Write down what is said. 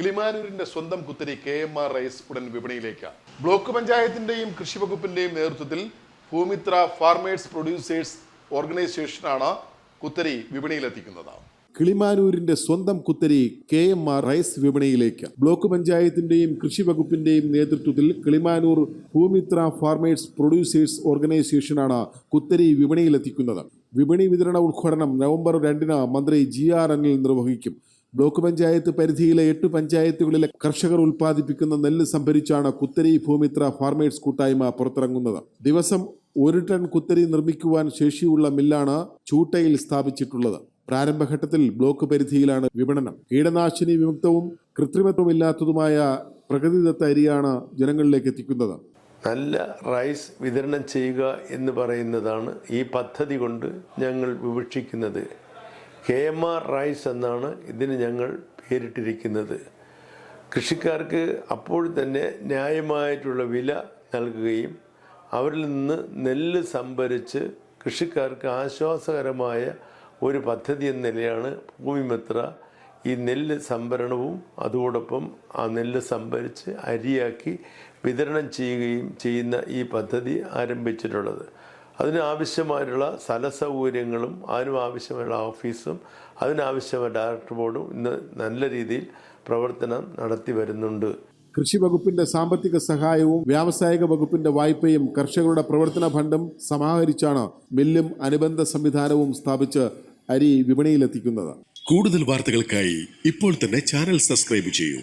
കിളിമാനൂരിന്റെ സ്വന്തം കുത്തരി K M R rice ഉടൻ വിപണിയിലേക്ക്. ബ്ലോക്ക് പഞ്ചായത്തിന്റെയും കൃഷി വകുപ്പിന്റെയും നേതൃത്വത്തിൽ ഭൂമിത്ര ഫാർമേഴ്സ് പ്രൊഡ്യൂസേഴ്സ് ഓർഗനൈസേഷനാണ് കുത്തരി വിപണിയിലെത്തിക്കുന്നത്. കിളിമാനൂരിന്റെ സ്വന്തം കുത്തരി കെ എം ആർ റൈസ് വിപണിയിലേക്ക്. ബ്ലോക്ക് പഞ്ചായത്തിന്റെയും കൃഷി വകുപ്പിന്റെയും നേതൃത്വത്തിൽ കിളിമാനൂർ ഭൂമിത്ര ഫാർമേഴ്സ് പ്രൊഡ്യൂസേഴ്സ് ഓർഗനൈസേഷനാണ് കുത്തരി വിപണിയിലെത്തിക്കുന്നത്. വിപണി വിതരണ ഉദ്ഘാടനം നവംബർ രണ്ടിന് മന്ത്രി ജി ആർ അനിൽ നിർവഹിക്കും. ബ്ലോക്ക് പഞ്ചായത്ത് പരിധിയിലെ എട്ട് പഞ്ചായത്തുകളിലെ കർഷകർ ഉൽപ്പാദിപ്പിക്കുന്ന നെല്ല് സംഭരിച്ചാണ് കുത്തരി ഭൂമിത്ര ഫാർമേഴ്സ് കൂട്ടായ്മ പുറത്തിറങ്ങുന്നത്. ദിവസം ഒരു ടൺ കുത്തരി നിർമ്മിക്കുവാൻ ശേഷിയുള്ള മില്ലാണ് ചൂട്ടയിൽ സ്ഥാപിച്ചിട്ടുള്ളത്. പ്രാരംഭഘട്ടത്തിൽ ബ്ലോക്ക് പരിധിയിലാണ് വിപണനം. കീടനാശിനി വിമുക്തവും കൃത്രിമത്വമില്ലാത്തതുമായ പ്രകൃതിദത്ത അരിയാണ് ജനങ്ങളിലേക്ക് എത്തിക്കുന്നത്. നല്ല റൈസ് വിതരണം ചെയ്യുക എന്ന് പറയുന്നതാണ് ഈ പദ്ധതി കൊണ്ട് ഞങ്ങൾ വിവക്ഷിക്കുന്നത്. ആർ റൈസ് എന്നാണ് ഇതിന് ഞങ്ങൾ പേരിട്ടിരിക്കുന്നത്. കൃഷിക്കാർക്ക് അപ്പോൾ തന്നെ ന്യായമായിട്ടുള്ള വില നൽകുകയും അവരിൽ നിന്ന് നെല്ല് സംഭരിച്ച് കൃഷിക്കാർക്ക് ആശ്വാസകരമായ ഒരു പദ്ധതി എന്ന നിലയാണ് ഭൂമിമിത്ര. ഈ നെല്ല് സംഭരണവും അതോടൊപ്പം ആ നെല്ല് സംഭരിച്ച് അരിയാക്കി വിതരണം ചെയ്യുകയും ചെയ്യുന്ന ഈ പദ്ധതി ആരംഭിച്ചിട്ടുള്ളത്. അതിന് ആവശ്യമായിട്ടുള്ള സ്ഥല സൗകര്യങ്ങളും അതിനും ആവശ്യമായുള്ള ഓഫീസും അതിനാവശ്യമായ ഡയറക്ടർ ബോർഡും ഇന്ന് നല്ല രീതിയിൽ പ്രവർത്തനം നടത്തി വരുന്നുണ്ട്. കൃഷി വകുപ്പിന്റെ സാമ്പത്തിക സഹായവും വ്യാവസായിക വകുപ്പിന്റെ വായ്പയും കർഷകരുടെ പ്രവർത്തന ഫണ്ടും സമാഹരിച്ചാണ് മില്ലും അനുബന്ധ സംവിധാനവും സ്ഥാപിച്ച് അരി വിപണിയിലെത്തിക്കുന്നത്. കൂടുതൽ വാർത്തകൾക്കായി ഇപ്പോൾ തന്നെ ചാനൽ സബ്സ്ക്രൈബ് ചെയ്യൂ.